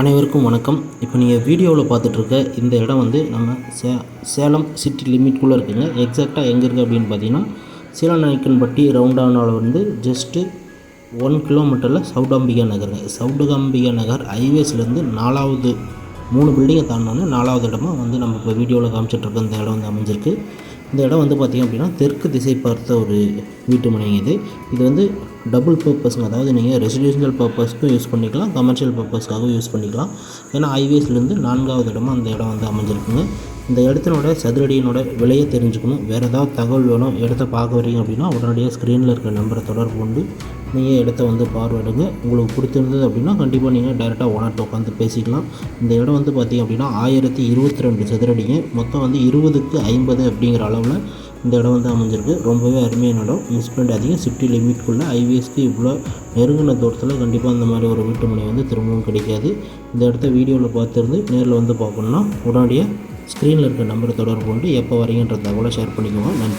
அனைவருக்கும் வணக்கம். இப்போ நீங்கள் வீடியோவில் பார்த்துட்ருக்க இந்த இடம் வந்து நம்ம சே சேலம் சிட்டி லிமிட்குள்ளே இருக்குங்க. எக்ஸாக்டாக எங்கே இருக்குது அப்படின்னு பார்த்தீங்கன்னா சீலநாயக்கன்பட்டி ரவுண்டானால் வந்து ஜஸ்ட்டு ஒன் கிலோமீட்டரில் சவுடாம்பிகா நகருங்க. சவுடாம்பிகா நகர் ஹைவேஸ்லேருந்து நாலாவது மூணு பில்டிங்கை தாண்டினோன்னே நாலாவது இடமா வந்து நம்ம இப்போ வீடியோவில் காமிச்சிட்ருக்க இந்த இடம் வந்து அமைஞ்சிருக்கு. இந்த இடம் வந்து பார்த்திங்க அப்படின்னா தெற்கு திசை பார்த்த ஒரு வீட்டு மனைங்க இது. இது வந்து டபுள் பர்பஸ்ங்க அதாவது நீங்கள் ரெசிடென்ஷியல் பர்பஸ்க்கும் யூஸ் பண்ணிக்கலாம் கமர்ஷியல் பர்பஸ்க்காகவும் யூஸ் பண்ணிக்கலாம். ஏன்னா ஹைவேஸ்லேருந்து நான்காவது இடமா அந்த இடம் வந்து அமைஞ்சிருக்குங்க. இந்த இடத்தினோட சதுரடியினோட விலையை தெரிஞ்சுக்கணும். வேறு ஏதாவது தகவல் வேணும் இடத்த பார்க்க வரீங்க அப்படின்னா உடனடியாக ஸ்க்ரீனில் இருக்கிற நம்பரை தொடர்பு கொண்டு நீங்கள் இடத்த வந்து பார்வையிடுங்க உங்களுக்கு பிடிச்சிருந்தது அப்படின்னா கண்டிப்பாக நீங்கள் டைரெக்டாக ஓனர்கிட்ட உட்காந்து பேசிக்கலாம். இந்த இடம் வந்து பார்த்திங்க அப்படின்னா ஆயிரத்தி இருபத்தி ரெண்டு சதுரடிங்க. மொத்தம் வந்து இருபதுக்கு ஐம்பது அப்படிங்கிற அளவில் இந்த இடம் வந்து அமைஞ்சிருக்கு. ரொம்பவே அருமையான இடம். மிஸ் பண்ணிடாதீங்க சிட்டி லிமிட்குள்ளே ஐவிஎஸ்க்கு இவ்வளோ நெருங்கின தூரத்தில் கண்டிப்பாக அந்த மாதிரி ஒரு வீட்டு மனை வந்து திரும்பவும் கிடைக்காது. இந்த இடத்த வீடியோவில் பார்த்துருந்து நேரில் வந்து பார்க்கணுன்னா உடனடியாக ஸ்க்ரீனில் இருக்க நம்பரை தொடர்பு கொண்டு எப்போ வரீங்கன்ற தகவலை ஷேர் பண்ணிக்கோங்க. நன்றி.